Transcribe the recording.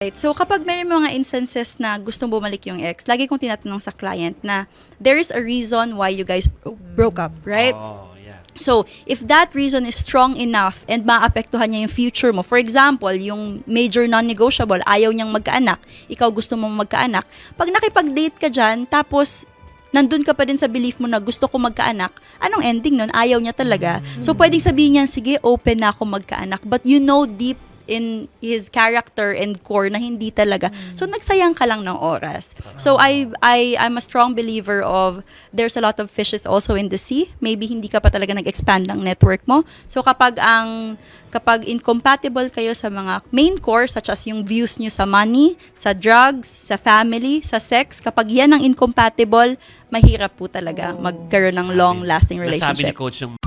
Right. So kapag may mga instances na gustong bumalik yung ex, lagi kong tinatanong sa client na there is a reason why you guys bro- broke up, right? Oh, yeah. So, if that reason is strong enough and maapektuhan niya yung future mo, for example, yung major non-negotiable, ayaw niyang magkaanak, ikaw gusto mong magkaanak, pag nakipag-date ka dyan, tapos nandun ka pa din sa belief mo na gusto ko magkaanak, anong ending nun? Ayaw niya talaga. So, pwedeng sabihin niya, sige, open na ako magkaanak. But you know deep in his character and core na hindi talaga. So nagsayang ka lang ng oras. So I I I'm a strong believer of there's a lot of fishes also in the sea. Maybe hindi ka pa talaga nag-expand ng network mo. So kapag ang kapag incompatible kayo sa mga main core such as yung views nyo sa money, sa drugs, sa family, sa sex, kapag yan ang incompatible, mahirap po talaga magkaroon ng long-lasting Nasabi ni relationship. coach yung